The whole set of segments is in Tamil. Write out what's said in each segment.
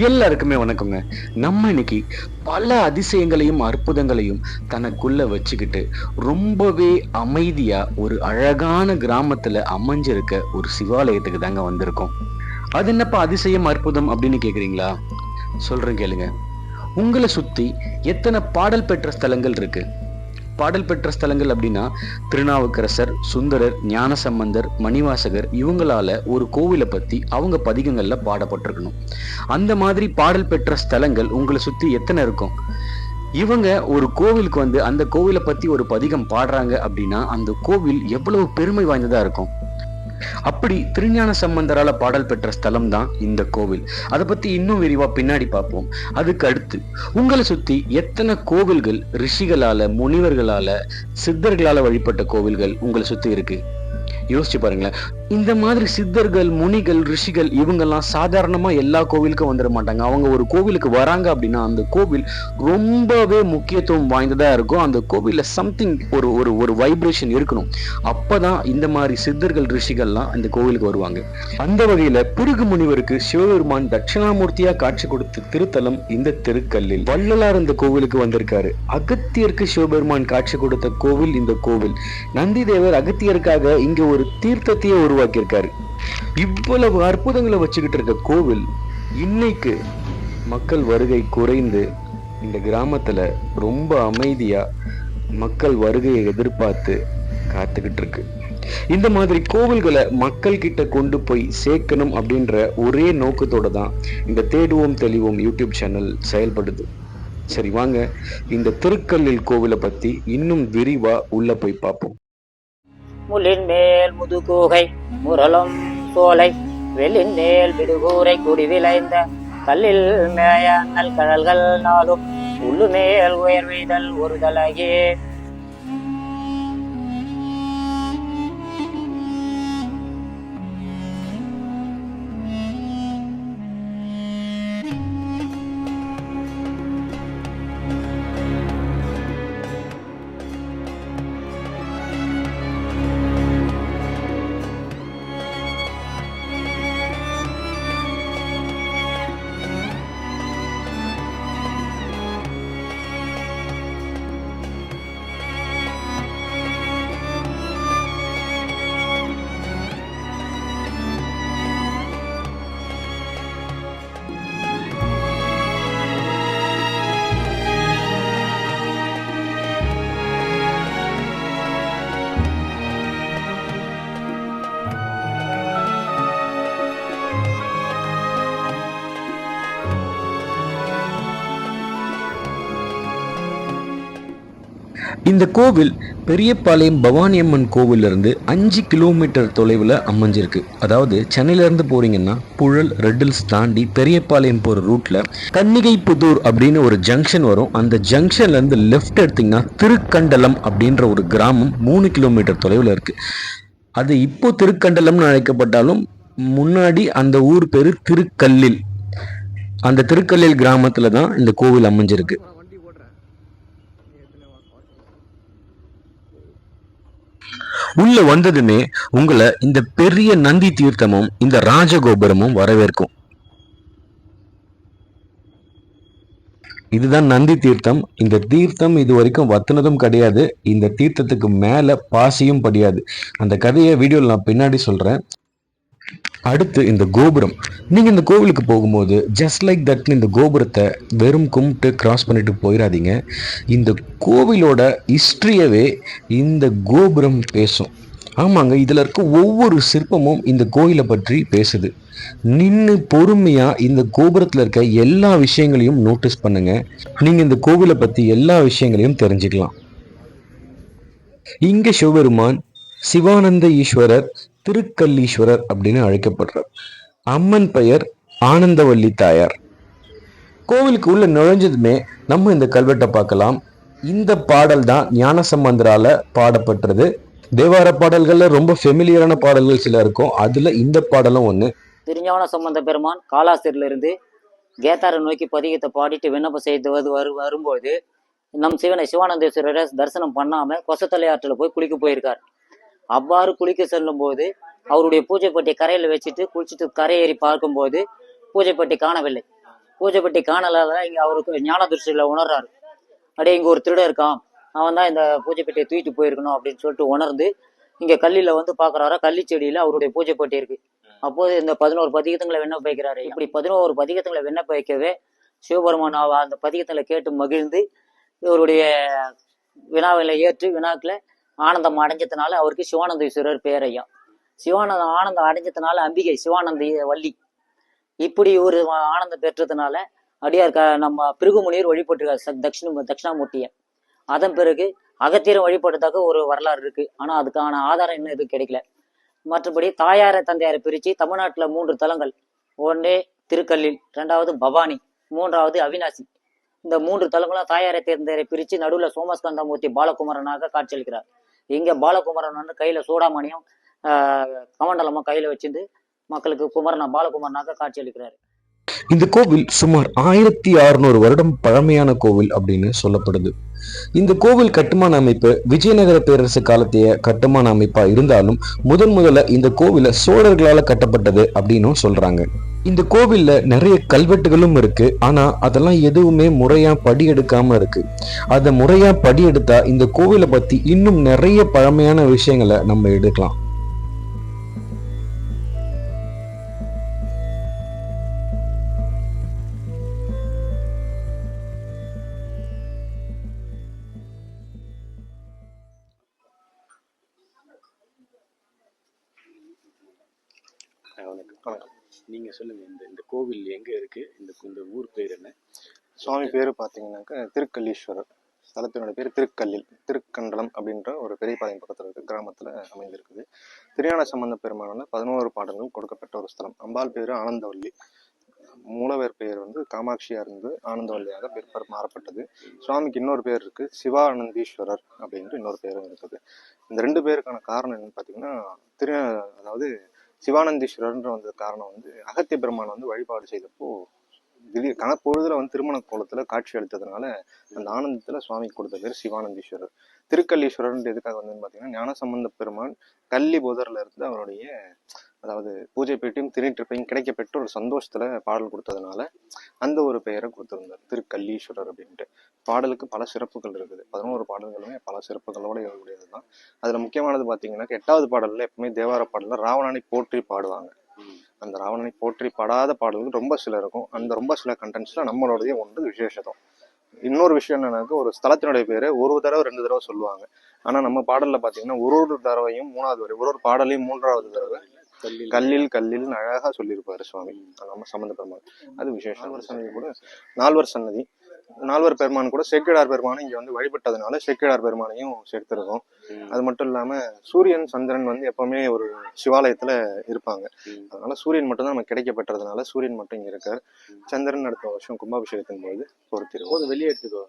எல்லாருக்குமே வணக்கங்க நம்ம இன்னைக்கு பல அதிசயங்களையும் அற்புதங்களையும் தனக்குள்ள வச்சுக்கிட்டு ரொம்பவே அமைதியா ஒரு அழகான கிராமத்துல அமைஞ்சிருக்க ஒரு சிவாலயத்துக்கு தாங்க வந்திருக்கோம். அது என்னப்பா அதிசயம் அற்புதம் அப்படின்னு கேக்குறீங்களா? சொல்றேன் கேளுங்க. உங்களை சுத்தி எத்தனை பாடல் பெற்ற ஸ்தலங்கள் இருக்கு? பாடல் பெற்ற ஸ்தலங்கள் அப்படின்னா திருநாவுக்கரசர் சுந்தரர் ஞானசம்பந்தர் மணிவாசகர் இவங்களால ஒரு கோவிலை பத்தி அவங்க பதிகங்கள்ல பாடப்பட்டிருக்கணும். அந்த மாதிரி பாடல் பெற்ற ஸ்தலங்கள் உங்களை சுத்தி எத்தனை இருக்கும்? இவங்க ஒரு கோவிலுக்கு வந்து அந்த கோவிலை பத்தி ஒரு பதிகம் பாடுறாங்க அப்படின்னா அந்த கோவில் எவ்வளவு பெருமை வாய்ந்ததா இருக்கும்? அப்படி திருஞான சம்பந்தரால பாடல் பெற்ற ஸ்தலம் தான் இந்த கோவில். அதை பத்தி இன்னும் விரிவா பின்னாடி பார்ப்போம். அதுக்கு அடுத்து உங்களை சுத்தி எத்தனை கோவில்கள் ரிஷிகளால முனிவர்களால சித்தர்களால வழிபட்ட கோவில்கள் உங்களை சுத்தி இருக்கு? யோசிச்சு பாருங்களேன். இந்த மாதிரி சித்தர்கள் முனிகள் ரிஷிகள் இவங்கெல்லாம் சாதாரணமா எல்லா கோவிலுக்கும் வந்துட மாட்டாங்க. அவங்க ஒரு கோவிலுக்கு வராங்க அப்படின்னா அந்த கோவில் ரொம்பவே முக்கியத்துவம் வாய்ந்ததா இருக்கும். அந்த கோவில்ல சம்திங் ஒரு ஒரு ஒரு வைப்ரேஷன் இருக்கணும். அப்பதான் இந்த மாதிரி சித்தர்கள் ரிஷிகள்லாம் அந்த கோவிலுக்கு வருவாங்க. அந்த வகையில பிருகு முனிவருக்கு சிவபெருமான் தட்சிணாமூர்த்தியா காட்சி கொடுத்த திருத்தலம் இந்த திருக்கல்லில். வள்ளலார் இந்த கோவிலுக்கு வந்திருக்காரு. அகத்தியருக்கு சிவபெருமான் காட்சி கொடுத்த கோவில் இந்த கோவில். நந்தி தேவர் அகத்தியருக்காக இங்க ஒரு தீர்த்தத்தையே ஒரு உருவாக்கியிருக்காரு. இவ்வளவு அற்புதங்களை வச்சுக்கிட்டு இருக்க கோவில் இன்னைக்கு மக்கள் வருகை குறைந்து இந்த கிராமத்துல ரொம்ப அமைதியா மக்கள் வருகையை எதிர்பார்த்து காத்துக்கிட்டு இருக்கு. இந்த மாதிரி கோவில்களை மக்கள் கிட்ட கொண்டு போய் சேர்க்கணும் அப்படின்ற ஒரே நோக்கத்தோட தான் இந்த தேடுவோம் தெளிவோம் யூடியூப் சேனல் செயல்படுது. சரி வாங்க. இந்த திருக்கல்லில் கோவிலை பத்தி இன்னும் விரிவா உள்ள போய் பார்ப்போம். முள்ளின் மேல் முதுகூகை முரளும் சோலை வெள்ளின் மேல் விடுகூரை குடிவிளைந்த கல்லில் மேய நல் கடல்கள் நாளும் உள்ளு மேல் உயர்வெய்தல் ஒரு இந்த கோவில் பெரியபாளையம் பவானி அம்மன் கோவில்ல அஞ்சு கிலோமீட்டர் தொலைவில் அமைஞ்சிருக்கு. அதாவது சென்னையிலேருந்து போகிறீங்கன்னா புழல் ரெட்டில்ஸ் தாண்டி பெரியபாளையம் போகிற ரூட்டில் கன்னிகை புதூர் அப்படின்னு ஒரு ஜங்ஷன் வரும். அந்த ஜங்ஷன்லேருந்து லெஃப்ட் எடுத்திங்கன்னா திருக்கண்டலம் அப்படின்ற ஒரு கிராமம் மூணு கிலோமீட்டர் தொலைவில் இருக்குது அது இப்போ திருக்கண்டலம்னு அழைக்கப்பட்டாலும் முன்னாடி அந்த ஊர் பேர் திருக்கல்லில். அந்த திருக்கல்லில் கிராமத்தில் தான் இந்த கோவில் அமைஞ்சிருக்கு. உள்ள வந்ததுமே உங்களை இந்த பெரிய நந்தி தீர்த்தமும் இந்த ராஜகோபுரமும் வரவேற்கும். இதுதான் நந்தி தீர்த்தம். இந்த தீர்த்தம் இது வரைக்கும் வத்துனதும் கிடையாது. இந்த தீர்த்தத்துக்கு மேல பாசியும் படியாது. அந்த கதையை வீடியோவில் நான் பின்னாடி சொல்றேன். அடுத்து இந்த கோபுரம். நீங்கள் இந்த கோவிலுக்கு போகும்போது ஜஸ்ட் லைக் தட் இந்த கோபுரத்தை வெறும் கும்பிட்டு கிராஸ் பண்ணிட்டு போயிடாதீங்க இந்த கோவிலோட ஹிஸ்ட்ரியவே இந்த கோபுரம் பேசும். ஆமாங்க இதில் இருக்க ஒவ்வொரு சிற்பமும் இந்த கோயிலை பற்றி பேசுது. நின்று பொறுமையாக இந்த கோபுரத்தில் இருக்க எல்லா விஷயங்களையும் நோட்டீஸ் பண்ணுங்க. நீங்கள் இந்த கோவிலை பற்றி எல்லா விஷயங்களையும் தெரிஞ்சுக்கலாம். இங்கே சிவபெருமான் சிவானந்த ஈஸ்வரர் திருக்கல்லீஸ்வரர் அப்படின்னு அழைக்கப்படுறார். அம்மன் பெயர் ஆனந்தவல்லி தாயார். கோவிலுக்கு உள்ள நுழைஞ்சதுமே நம்ம இந்த கல்வெட்டை பார்க்கலாம். இந்த பாடல் தான் ஞானசம்பந்தரால பாடப்பட்டது. தேவார பாடல்கள்ல ரொம்ப ஃபெமிலியரான பாடல்கள் சில இருக்கும். அதுல இந்த பாடலும் ஒண்ணு. திருஞான சம்பந்த பெருமான் காலாஸ்திரிலிருந்து கேத்தாரை நோக்கி பதிகத்தை பாடிட்டு விண்ணப்பம் செய்து வது வரு வரும்போது நம் சிவனை சிவானந்தேஸ்வரரை தரிசனம் பண்ணாம கொசத்தலை ஆற்றில் போய் குளிக்க போயிருக்கார். அவ்வாறு குளிக்க செல்லும் போது அவருடைய பூஜைப்பட்டி கரையில் வச்சுட்டு குளிச்சுட்டு கரையேறி பார்க்கும்போது பூஜைப்பட்டி காணவில்லை. பூஜைப்பட்டி காணலாத அவருக்கு ஞான திருஷ்டியில் உணர்றாரு. அப்படியே இங்கே ஒரு திருடன் இருக்கான். அவன் தான் இந்த பூஜைப்பட்டியை தூக்கிட்டு போயிருக்கணும் அப்படின்னு சொல்லிட்டு உணர்ந்து இங்கே கல்லில் வந்து பார்க்குறாரா? கள்ளி செடியில் அவருடைய பூஜைப்பட்டி இருக்குது இருக்கு. அப்போது இந்த பதினோரு பதிகத்துங்களை விண்ணப்ப வைக்கிறாரு. இப்படி பதினோரு பதிகத்துங்களை விண்ணப்ப வைக்கவே சிவபெருமான் அவ- அந்த பதிகத்தில் கேட்டு மகிழ்ந்து இவருடைய வினாவில ஏற்று வினாக்களை ஆனந்தம் அடைஞ்சதுனால அவருக்கு சிவானந்தீஸ்வரர் ஈஸ்வரர் பேரையும். சிவானந்த ஆனந்தம் அடைஞ்சதுனால அம்பிகை சிவானந்த வள்ளி. இப்படி ஒரு ஆனந்தம் பெற்றதுனால அடியார் க நம்ம பிருகுமுனியர் வழிபட்டிருக்காரு தட்சிண தட்சிணாமூர்த்தியை. அதன் பிறகு அகத்தியரும் வழிபட்டதாக ஒரு வரலாறு இருக்கு. ஆனா அதுக்கான ஆதாரம் இன்னும் எதுவும் கிடைக்கல. மற்றபடி தாயாரை தந்தையாரை பிரிச்சு தமிழ்நாட்டுல மூன்று தலங்கள். ஒன்று திருக்கல்லில் ரெண்டாவது பவானி மூன்றாவது அவினாசி இந்த மூன்று தலங்களும் தாயாரை தேர்ந்தரை பிரிச்சு நடுவுல சோமஸ்கந்தமூர்த்தி பாலகுமாரனாக காட்சியளிக்கிறார். இங்கே பாலகுமாரன் வந்து கையில் சூடாமணியும் கமண்டலமும் கையில் வச்சுட்டு மக்களுக்கு குமரனா பாலகுமாரனாக காட்சியளிக்கிறாரு இந்த கோவில் சுமார் ஆயிரத்தி அறுநூறு வருடம் பழமையான கோவில் அப்படின்னு சொல்லப்படுது. இந்த கோவில் கட்டுமான அமைப்பு விஜயநகர பேரரசு காலத்தைய கட்டுமான அமைப்பா இருந்தாலும் முதன் முதல்ல இந்த கோவில சோழர்களால கட்டப்பட்டது அப்படின்னும் சொல்றாங்க. இந்த கோவில்ல நிறைய கல்வெட்டுகளும் இருக்கு. ஆனா அதெல்லாம் எதுவுமே முறையா படி எடுக்காம இருக்கு. அதை முறையா படி எடுத்தா இந்த கோவிலை பத்தி இன்னும் நிறைய பழமையான விஷயங்களை நம்ம எடுக்கலாம். இருக்கு. இந்த ஊர் பேர் என்ன? சுவாமி பேர் பார்த்தீங்கன்னாக்கா திருக்கல்லீஸ்வரர். ஸ்தலத்தினோட பேர் திருக்கல்லில் திருக்கண்டலம் அப்படின்ற ஒரு பெரிய பாளையம் பக்கத்தில் இருக்க கிராமத்தில் அமைந்திருக்குது. திருஞான சம்பந்த பெருமானால பதினோரு பாடல்கள் கொடுக்கப்பட்ட ஒரு ஸ்தலம். அம்பாள் பேர் ஆனந்தவல்லி. மூலவர் பெயர் வந்து காமாட்சியா இருந்து ஆனந்தவல்லியாக பிற்பர் மாறப்பட்டது. சுவாமிக்கு இன்னொரு பேர் இருக்கு சிவானந்தீஸ்வரர் அப்படின்ட்டு இன்னொரு பேரும் இருக்குது. இந்த ரெண்டு பேருக்கான காரணம் என்னன்னு பார்த்தீங்கன்னா திரு அதாவது சிவானந்தீஸ்வரர்ன்ற வந்த காரணம் வந்து அகத்திய பெருமான் வந்து வழிபாடு செய்தப்போ திடீர் கணப்பொழுதுல வந்து திருமண கோலத்துல காட்சி அளித்ததுனால அந்த ஆனந்தத்துல சுவாமிக்கு கொடுத்த பேர் சிவானந்தீஸ்வரர். திருக்கல்லீஸ்வரர்ன்றது எதுக்காக வந்து பாத்தீங்கன்னா ஞானசம்பந்த பெருமான் கல்லி போதர்ல இருந்து அவருடைய அதாவது பூஜை பெட்டியும் திருநீற்றுப்பையும் கிடைக்க ஒரு சந்தோஷத்துல பாடல் கொடுத்ததுனால அந்த ஒரு பெயரை கொடுத்திருந்தார். திருக்கல்லீஸ்வரர் அப்படின்ட்டு. பாடலுக்கு பல சிறப்புகள் இருக்குது. பதினோரு பாடல்களுமே பல சிறப்புகளோட இருக்கக்கூடியது தான் அதுல முக்கியமானது பாத்தீங்கன்னா எட்டாவது பாடல்ல எப்பவுமே தேவார பாடல்ல ராவணனை போற்றி பாடுவாங்க. அந்த ராவணனை போற்றி பாடாத பாடல்கள் ரொம்ப சில இருக்கும். அந்த ரொம்ப சில கண்டென்ட்ஸ்ல நம்மளுடைய ஒன்று விசேஷம் இன்னொரு விஷயம் என்னன்னாக்க ஒரு ஸ்தலத்தினுடைய பேரை ஒரு தடவை ரெண்டு தடவை சொல்லுவாங்க. ஆனா நம்ம பாடல்ல பாத்தீங்கன்னா ஒரு ஒரு தடவையும் மூணாவது வரை ஒரு ஒரு பாடலையும் மூன்றாவது தடவை கல்லில். கல்லில் அழகா சொல்லியிருப்பாரு சுவாமி. நம்ம சம்பந்த பெருமாள் அது விசேஷம். நால்வர் சன்னதி. நால்வர் பெருமான் கூட செக்கிழார் பெருமானை இங்க வந்து வழிபட்டதுனால செக்கிழார் பெருமானையும் சேர்த்திருக்கோம். அது மட்டும் இல்லாம சூரியன் சந்திரன் வந்து எப்பவுமே ஒரு சிவாலயத்துல இருப்பாங்க. அதனால சூரியன் மட்டும் தான் நமக்கு கிடைக்கப்பட்டதுனால சூரியன் மட்டும் இங்க இருக்காரு. சந்திரன் அடுத்த வருஷம் கும்பாபிஷேகத்தின் போது பொறுத்திருக்கும். போதும் வெளியே எடுத்துக்கோ.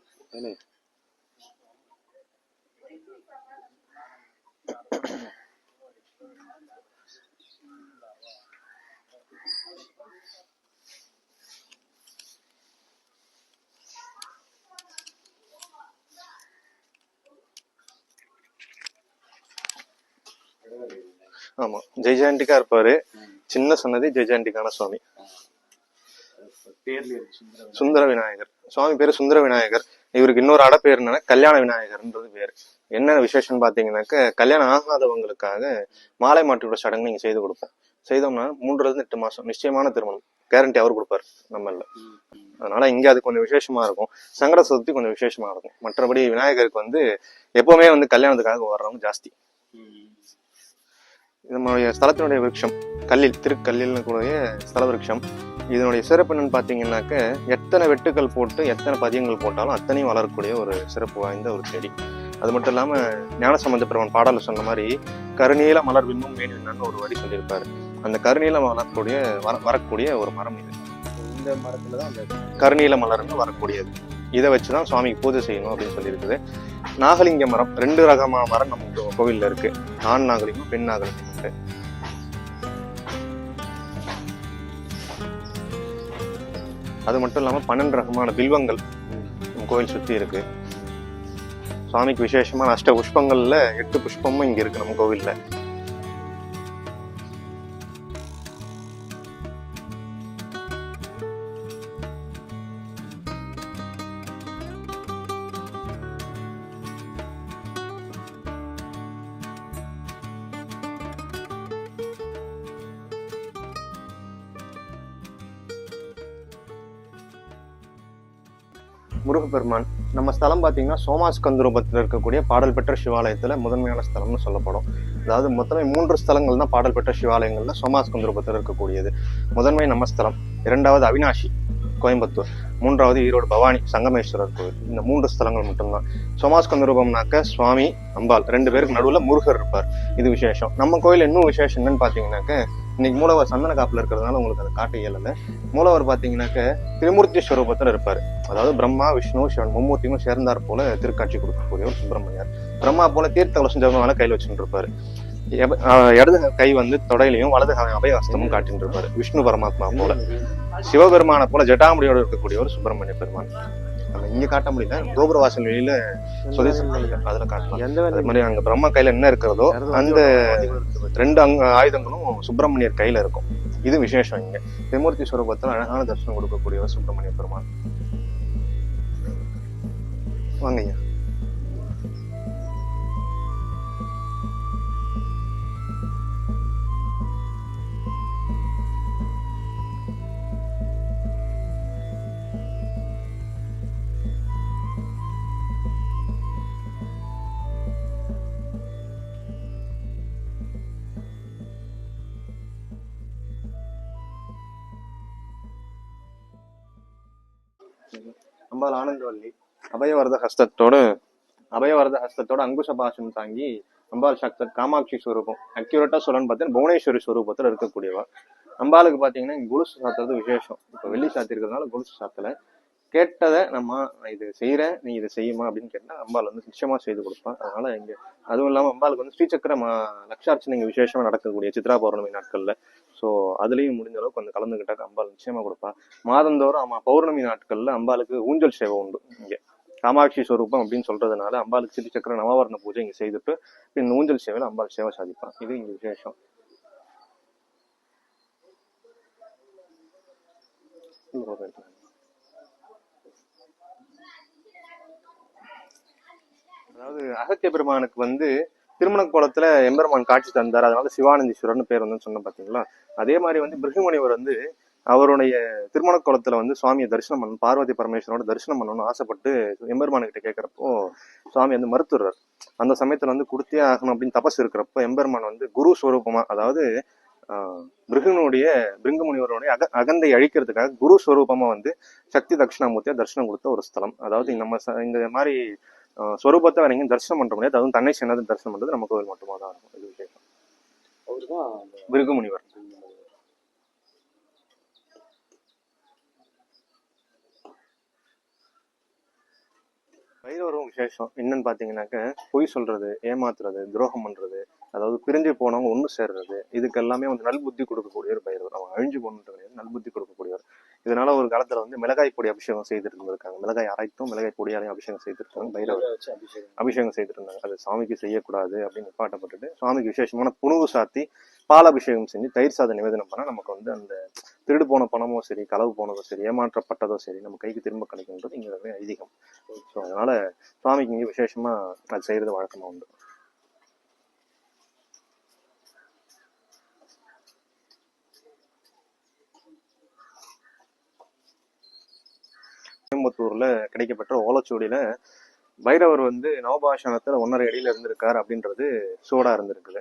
ஆமா. ஜெய்ஜாண்டிக்கா இருப்பாரு. சின்ன சன்னதி ஜெய்ஜாண்டிக்கான சுவாமி. சுந்தர விநாயகர். சுவாமி பேரு சுந்தர விநாயகர். இவருக்கு இன்னொரு அட பேர் என்னன்னா கல்யாண விநாயகர்ன்றது பேரு. என்ன விசேஷம் பாத்தீங்கன்னாக்க கல்யாணம் ஆகாதவங்களுக்காக மாலை மாற்றியோட சடங்கு நீங்க செய்து கொடுப்போம். செய்தோம்னா மூன்றுல இருந்து எட்டு மாசம் நிச்சயமான திருமணம். கேரண்டி அவர் கொடுப்பாரு நம்ம இல்ல. அதனால இங்க அது கொஞ்சம் விசேஷமா இருக்கும். சங்கட சதுர்த்தி கொஞ்சம் விசேஷமா இருக்கும். மற்றபடி விநாயகருக்கு வந்து எப்பவுமே வந்து கல்யாணத்துக்காக வர்றவங்க ஜாஸ்தி. நம்மளுடைய ஸ்தலத்தினுடைய விருட்சம் கல்லில் திருக்கல்லில்னு கூடிய ஸ்தல விருட்சம். இதனுடைய சிறப்பு என்னன்னு பார்த்தீங்கன்னாக்க எத்தனை வெட்டுக்கள் போட்டு எத்தனை பதியங்கள் போட்டாலும் அத்தனையும் வளரக்கூடிய ஒரு சிறப்பு வாய்ந்த ஒரு செடி. அது மட்டும் இல்லாம ஞானசம்பந்த பெருமான் பாடல சொன்ன மாதிரி கருநீல மலர் விண்ணும் மேனி விண்ணன்னு ஒரு வரி சொல்லியிருப்பாரு. அந்த கருநீல வளரக்கூடிய வர வரக்கூடிய ஒரு மரம் இது. இந்த மரத்துல தான் அந்த கருநீல மலர்னு வரக்கூடியது. இதை வச்சுதான் சுவாமிக்கு பூஜை செய்யணும் அப்படின்னு சொல்லியிருக்குது. நாகலிங்க மரம் ரெண்டு ரகமான மரம் நம்ம கோவில்ல இருக்கு. ஆண் நாகலிங்கம் பெண் நாகலிங்கம். இருக்கு அது மட்டும் இல்லாம பன்னெண்டு ரகமான பில்வங்கள் நம்ம கோவில் சுத்தி இருக்கு. சுவாமிக்கு விசேஷமான அஷ்ட புஷ்பங்கள்ல எட்டு புஷ்பமும் இங்க இருக்கு நம்ம கோவில்ல. முருகப்பெருமான். நம்ம ஸ்தலம் பார்த்தீங்கன்னா சோமாஸ்கந்தரூபத்தில் இருக்கக்கூடிய பாடல் பெற்ற சிவாலயத்தில் முதன்மையான ஸ்தலம்னு சொல்லப்படும். அதாவது மொத்தமே மூன்று ஸ்தலங்கள் தான் பாடல் பெற்ற சிவாலயங்கள்ல சோமாஸ்கந்தரூபத்தில் இருக்கக்கூடியது. முதன்மை நம்ம ஸ்தலம் இரண்டாவது அவினாஷி கோயம்புத்தூர். மூன்றாவது ஈரோடு பவானி சங்கமேஸ்வரர் கோவில். இந்த மூன்று ஸ்தலங்கள் மட்டும்தான். சோமாஸ்கந்த ரூபம்னாக்க சுவாமி அம்பாள் ரெண்டு பேருக்கு நடுவில் முருகர் இருப்பார். இது விசேஷம். நம்ம கோயில் இன்னும் விசேஷம் என்னன்னு பார்த்தீங்கன்னாக்க இன்னைக்கு மூலவர் சந்தன காப்பில் இருக்கிறதுனால உங்களுக்கு அதை காட்ட இயலல. மூலவர் பார்த்தீங்கன்னாக்க திரிமூர்த்தி ஸ்வரூபத்தில் இருப்பார். அதாவது பிரம்மா விஷ்ணு சிவன் மும்மூர்த்தியும் சேர்ந்தார் போல திருக்காட்சி கொடுக்கக்கூடிய ஒரு சுப்பிரமணியார். பிரம்மா போல தீர்த்த கலசம் ஜபமால கையில் வச்சுட்டு இருப்பாரு இடது கை வந்து தொடையிலையும் வலது கை அபயஹஸ்தமும் காட்டிட்டு இருப்பாரு. விஷ்ணு பரமாத்மா போல. சிவபெருமானை போல ஜட்டாமுடியோட இருக்கக்கூடிய ஒரு சுப்பிரமணிய பெருமான். நம்ம இங்க காட்ட முடியல. கோபுர வாசல் வெளியில சொல்லி அதுல காட்டலாம். அதே மாதிரி அங்க பிரம்மா கையில என்ன இருக்கிறதோ அந்த ரெண்டு அங்க ஆயுதங்களும் சுப்பிரமணியர் கையில இருக்கும். இது விசேஷம் இங்க. திரிமூர்த்தி ஸ்வரூபத்தில் அழகான தரிசனம் கொடுக்கக்கூடிய ஒரு சுப்பிரமணிய பெருமான். வாங்க ஐயா. அம்பாள் ஆனந்தவல்லி அபயவரத ஹஸ்தத்தோடு அபயவரத ஹஸ்தத்தோட அங்குஷ பாஷம் தாங்கி அம்பாள் சக்தர் காமாட்சி ஸ்வரூபம் அக்யூரேட்டா சொல்லணும்னு பார்த்தீங்கன்னா புவனேஸ்வரி ஸ்வரூபத்தில் இருக்கக்கூடியவா அம்பாளுக்கு பார்த்தீங்கன்னா இங்க கொலுசு சாத்துறது விசேஷம். இப்போ வெள்ளி சாத்திருக்கிறதுனால கொலுசு சாத்தலை. கேட்டதை நம்ம இது செய்கிறேன் நீ இதை செய்யுமா அப்படின்னு கேட்டா அம்பாள் வந்து நிச்சயமா செய்து கொடுப்பான் அதனால இங்க அதுவும் இல்லாமல் அம்பாளுக்கு வந்து ஸ்ரீசக்கர மா லட்சார்ச்சனை விசேஷமாக விசேஷமா நடக்கக்கூடிய சித்ரா பௌர்ணமி நாட்கள்ல ஸோ அதுலேயும் முடிஞ்ச அளவுக்கு கொஞ்சம் கலந்துக்கிட்டாக்க அம்பாள் நிச்சயமாக கொடுப்பா. மாதந்தோறும் ஆமாம் பௌர்ணமி நாட்களில் அம்பாளுக்கு ஊஞ்சல் சேவை உண்டு இங்கே. காமாட்சி ஸ்வரூபம் அப்படின்னு சொல்றதுனால அம்பாளுக்கு சிறி சக்கர பூஜை இங்கே செய்துட்டு பின் ஊஞ்சல் சேவையில் அம்பாள் சேவை சாதிப்பான் இது இங்கே விசேஷம். அதாவது அகத்திய பெருமானுக்கு வந்து திருமண கோலத்துல எம்பெருமான் காட்சி தந்தார். அதனால சிவானந்தீஸ்வரர்னு பேர் வந்து சொன்ன பாத்தீங்களா? அதே மாதிரி வந்து பிருகுமுனிவர் வந்து அவருடைய திருமண கோலத்துல வந்து சுவாமியை தரிசனம் பண்ணணும் பார்வதி பரமேஸ்வரோட தரிசனம் பண்ணணும்னு ஆசைப்பட்டு எம்பெருமானுக்கிட்ட கேட்கறப்போ சுவாமி வந்து மறுத்துடுறார். அந்த சமயத்துல வந்து கொடுத்தே ஆகணும் அப்படின்னு தபஸ் இருக்கிறப்போ எம்பெருமான் வந்து குரு ஸ்வரூபமா அதாவது ஆஹ், பிருகுனுடைய அக அகந்தை அழிக்கிறதுக்காக குரு ஸ்வரூபமா வந்து சக்தி தட்சிணாமூர்த்தியா தரிசனம் கொடுத்த ஒரு ஸ்தலம். அதாவது நம்ம இந்த மாதிரி ஸ்வரூபத்தை வேற எங்கேயும் தரிசனம் பண்ற முடியாது அதுவும் தன்னை சின்னது தரிசனம் பண்றது நம்ம கோவில் மட்டுமா தான் இருக்கும். இது விசேஷம். அவருதான் பிருகுமுனிவர் பைரவரும் விசேஷம். என்னன்னு பாத்தீங்கன்னாக்க பொய் சொல்றது ஏமாத்துறது துரோகம் பண்றது அதாவது பிரிஞ்சு போனவங்க ஒண்ணு சேர்றது இதுக்கு எல்லாமே வந்து நல்புத்தி கொடுக்கக்கூடிய ஒரு பைரவர். அவங்க அழிஞ்சு போகணுன்ற கிடையாது நல்புத்தி கொடுக்கக்கூடியவர். இதனால ஒரு காலத்துல வந்து மிளகாய் பொடி அபிஷேகம் செய்துட்டு இருந்திருக்காங்க. மிளகாய் அரைத்தும் மிளகாய் பொடியாலையும் அபிஷேகம் செய்துட்டு இருக்காங்க பைரவர் அபிஷேகம். இருந்தாங்க அது சாமிக்கு செய்யக்கூடாது அப்படின்னு நிப்பாட்டப்பட்டுட்டு சாமிக்கு விசேஷமான புணுகு சாத்தி பால் அபிஷேகம் செஞ்சு தயிர் சாதம் நிவேதனம் பண்ணா நமக்கு வந்து அந்த திருடு போன பணமோ சரி களவு போனதோ சரி ஏமாற்றப்பட்டதோ சரி நம்ம கைக்கு திரும்ப கிடைக்குன்றது இங்க ஐதீகம். ஸோ அதனால சுவாமிக்கு இங்க விசேஷமா அது செய்யறது வழக்கமா உண்டு. கோயம்புத்தூர்ல கிடைக்கப்பெற்ற ஓலைச்சுவடியில பைரவர் வந்து நவபாஷணத்துல ஒன்றரை அடியில இருந்திருக்காரு அப்படின்றது சூடா இருந்திருக்குது.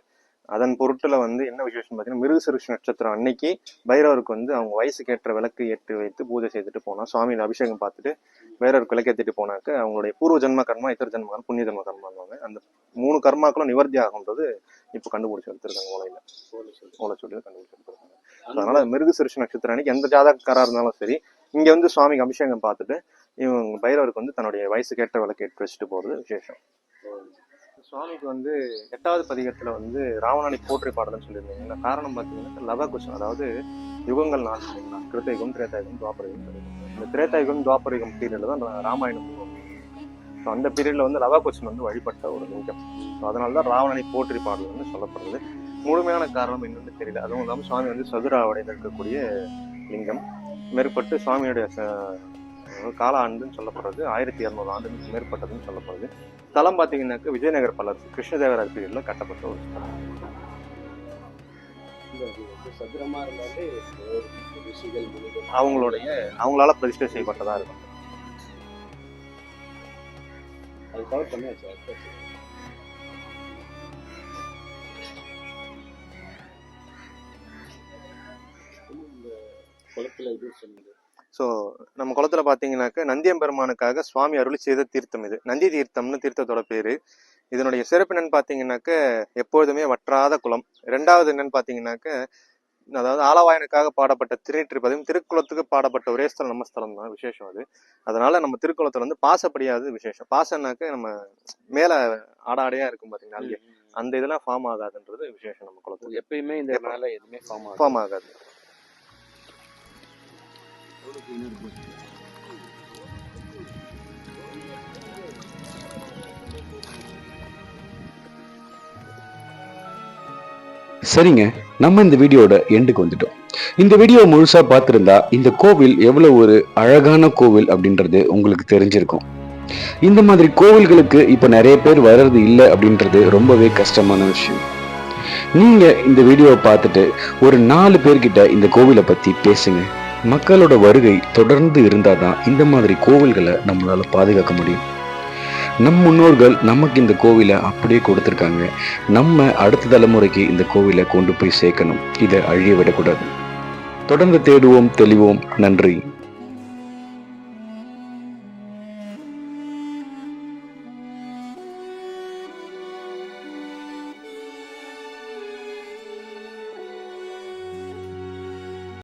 அதன் பொருட்டுல வந்து என்ன விசேஷம் பார்த்தீங்கன்னா மிருகசிருஷ நட்சத்திரம் அன்னைக்கு பைரவருக்கு வந்து அவங்க வயசுக்கு ஏற்ற விளக்கு ஏற்றி வைத்து பூஜை செய்துட்டு போனா சுவாமியின் அபிஷேகம் பார்த்துட்டு பைரவருக்கு விளக்கேற்றிட்டு போனாக்க அவங்களுடைய பூர்வ ஜென்ம கர்மா இத்தர ஜென்ம கர்மா புண்ணிய ஜென்ம கர்மாங்க அந்த மூணு கர்மாக்களும் நிவர்த்தி ஆகுன்றது இப்போ கண்டுபிடிச்சு எடுத்திருக்காங்க ஓலையில. ஓலைச்சுவடியில கண்டுபிடிச்சு எடுத்திருக்காங்க. அதனால மிருகசிருஷ நட்சத்திரம் அன்னைக்கு எந்த ஜாதகக்காரா இருந்தாலும் சரி இங்கே வந்து சுவாமிக்கு அபிஷேகம் பார்த்துட்டு இவங்க பைரவருக்கு வந்து தன்னுடைய வயசு ஏற்ற விளக்கு ஏற்றி வச்சுட்டு போகிறது விசேஷம். சுவாமிக்கு வந்து எட்டாவது பதிகத்தில் வந்து ராவணனை போற்றி பாடல்னு சொல்லியிருந்தீங்க. காரணம் பார்த்தீங்கன்னா லவ குஷம் அதாவது யுகங்கள் நாலு கிருத்தயுகம் திரேதாயுகம் துவாபரயுகம் கலியுகம். இந்த திரேதாயுகம் துவாபரயுகம் பீரியடில் தான் ராமாயணம் ஸோ அந்த பீரியடில் வந்து லவ குஷன் வந்து வழிபட்ட ஒரு லிங்கம். ஸோ அதனால தான் ராவணனை போற்றி பாடல் வந்து சொல்லப்படுறது முழுமையான காரணம் என்னன்னு தெரியல. அதுவும் இல்லாமல் சுவாமி வந்து சதுராவடையில் இருக்கக்கூடிய லிங்கம். மேற்பட்டு சுவாமியுடைய கால ஆண்டுன்னு சொல்லப்படுறது ஆயிரத்தி இரநூறு ஆண்டுக்கு மேற்பட்டதுன்னு சொல்லப்படுது. ஸ்தலம் பார்த்தீங்கன்னாக்க விஜயநகர பல்லரசு கிருஷ்ணதேவராய பீரியட்ல கட்டப்பட்ட ஒரு ஸ்தலம். அவங்களுடைய அவங்களால பிரதிஷ்டை செய்யப்பட்டதா இருக்கும். கவர் பண்ணியாச்சு குளத்துல இது சொன்னது. ஸோ நம்ம குளத்துல பார்த்தீங்கன்னாக்க நந்தியம்பெருமானுக்காக சுவாமி அருளி செய்த தீர்த்தம் இது. நந்தி தீர்த்தம்னு தீர்த்தத்தோட பேரு. இதனுடைய சிறப்பு என்னன்னு பார்த்தீங்கன்னாக்க எப்பொழுதுமே வற்றாத குளம். ரெண்டாவது என்னன்னு பார்த்தீங்கன்னாக்க அதாவது ஆலவாயனுக்காக பாடப்பட்ட திருநீற்றிருப்பதையும் திருக்குளத்துக்கு பாடப்பட்ட ஒரே ஸ்தலம் நம்ம ஸ்தலம் தான். விசேஷம் அது. அதனால நம்ம திருக்குளத்துல வந்து பாசப்படியாவது விசேஷம். பாசம்னாக்க நம்ம மேல ஆடாடையா இருக்கும் பாத்தீங்கன்னா. அந்த இதெல்லாம் ஃபார்ம் ஆகாதுன்றது விசேஷம் நம்ம குளத்துல. எப்பயுமே இந்த மேல எதுவுமே ஃபார்ம் ஃபார்ம் ஆகாது. சரிங்க நம்ம இந்த வீடியோட எண்டுக்கு வந்துட்டோம். இந்த வீடியோ முழுசா பார்த்திருந்தா இந்த கோவில் எவ்வளவு ஒரு அழகான கோவில் அப்படின்றது உங்களுக்கு தெரிஞ்சிருக்கும். இந்த மாதிரி கோவில்களுக்கு இப்ப நிறைய பேர் வர்றது இல்லை அப்படின்றது ரொம்பவே கஷ்டமான விஷயம். நீங்க இந்த வீடியோவை பார்த்துட்டு ஒரு நாலு பேர்கிட்ட இந்த கோவிலை பத்தி பேசுங்க. மக்களோட வருகை தொடர்ந்து இருந்தாதான் இந்த மாதிரி கோவில்களை நம்மளால பாதுகாக்க முடியும். நம் முன்னோர்கள் நமக்கு இந்த கோவிலை அப்படியே கொடுத்துருக்காங்க. நம்ம அடுத்த தலைமுறைக்கு இந்த கோவிலை கொண்டு போய் சேர்க்கணும். இதை அழிய விடக்கூடாது. தொடர்ந்து தேடுவோம் தெளிவோம். நன்றி.